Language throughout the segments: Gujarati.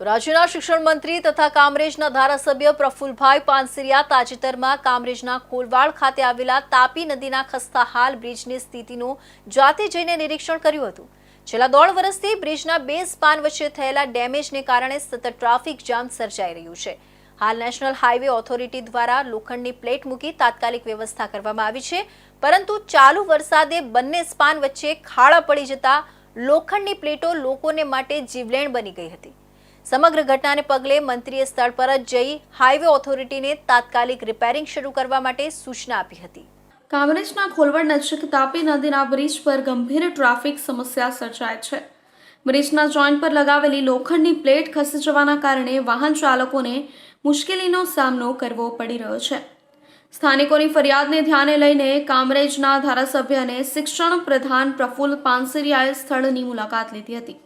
રાજ્યના શિક્ષણ મંત્રી તથા કામરેજના ધારાસભ્ય પ્રફુલભાઈ પાનસિરિયા તાજેતરમાં કામરેજના ખોલવાડ ખાતે આવેલા તાપી નદીના ખસ્તા હાલ બ્રિજની સ્થિતિનું જાતે જઈને નિરીક્ષણ કર્યું હતું. છેલ્લા દોઢ વર્ષથી બ્રિજના બે સ્પાન વચ્ચે થયેલા ડેમેજને કારણે સતત ટ્રાફિક જામ સર્જાઈ રહ્યું છે. હાલ નેશનલ હાઈવે ઓથોરિટી દ્વારા લોખંડની પ્લેટ મૂકી તાત્કાલિક વ્યવસ્થા કરવામાં આવી છે, પરંતુ ચાલુ વરસાદે બંને સ્પાન વચ્ચે ખાડા પડી જતા લોખંડની પ્લેટો લોકોને માટે જીવલેણ બની ગઈ હતી. સમગ્ર ઘટનાને પગલે મંત્રીએ સ્થળ પર જ જઈ હાઈવે ઓથોરિટીને તાત્કાલિક રિપેરિંગ શરૂ કરવા માટે સૂચના આપી હતી. કામરેજના ખોલવડ નજીક તાપી નદીના બ્રિજ પર ગંભીર ટ્રાફિક સમસ્યા સર્જાય છે. બ્રિજના જોઈન્ટ પર લગાવેલી લોખંડની પ્લેટ ખસી જવાના કારણે વાહન ચાલકોને મુશ્કેલીનો સામનો કરવો પડી રહ્યો છે. સ્થાનિકોની ફરિયાદને ધ્યાને લઈને કામરેજના ધારાસભ્ય અને શિક્ષણ પ્રધાન પ્રફુલ્લ પાનસરિયાએ સ્થળની મુલાકાત લીધી હતી.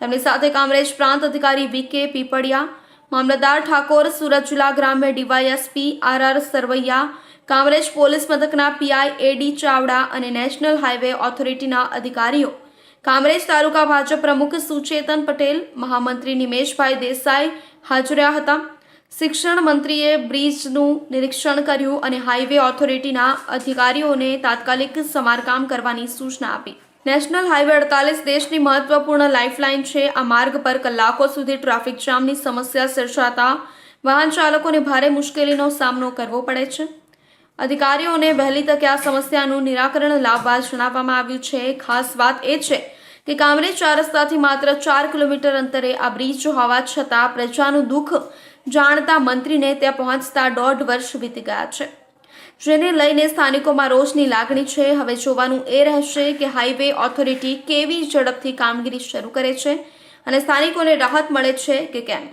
તેમની સાથે કામરેજ પ્રાંત અધિકારી વી કે પીપળિયા, મામલતદાર ઠાકોર, સુરત જિલ્લા ગ્રામ્ય DYSP R R Sarvaiya Kamrej police મથકના પીઆઈ એડી ચાવડા અને નેશનલ હાઈવે ઓથોરિટીના અધિકારીઓ. કામરેજ તાલુકા ભાજપ પ્રમુખ સુચેતન પટેલ, મહામંત્રી નિમેશભાઈ દેસાઈ હાજર રહ્યા હતા. શિક્ષણ મંત્રીએ બ્રિજનું નિરીક્ષણ કર્યું અને હાઈવે ઓથોરિટીના અધિકારીઓને તાત્કાલિક સમારકામ કરવાની સૂચના આપી. નેશનલ હાઈવે અડતાલીસ દેશની મહત્વપૂર્ણ લાઇફલાઇન છે. આ માર્ગ પર કલાકો સુધી ટ્રાફિક જામની સમસ્યા સર્જાતા વાહન ચાલકોને ભારે મુશ્કેલીનો સામનો કરવો પડે છે. અધિકારીઓને વહેલી તકે આ સમસ્યાનું નિરાકરણ લાવવા જણાવવામાં આવ્યું છે. ખાસ વાત એ છે કે કામરેજ ચાર રસ્તાથી માત્ર ચાર કિલોમીટર અંતરે આ બ્રિજ હોવા છતાં પ્રજાનું દુઃખ જાણતા મંત્રીને ત્યાં પહોંચતા દોઢ વર્ષ વીતી ગયા છે. જેને લઈને સ્થાનિકોમાં રોષની લાગણી છે. હવે જોવાનું એ રહેશે કે હાઈવે ઓથોરિટી કેવી ઝડપથી કામગીરી શરૂ કરે છે અને સ્થાનિકોને રાહત મળે છે કે કેમ?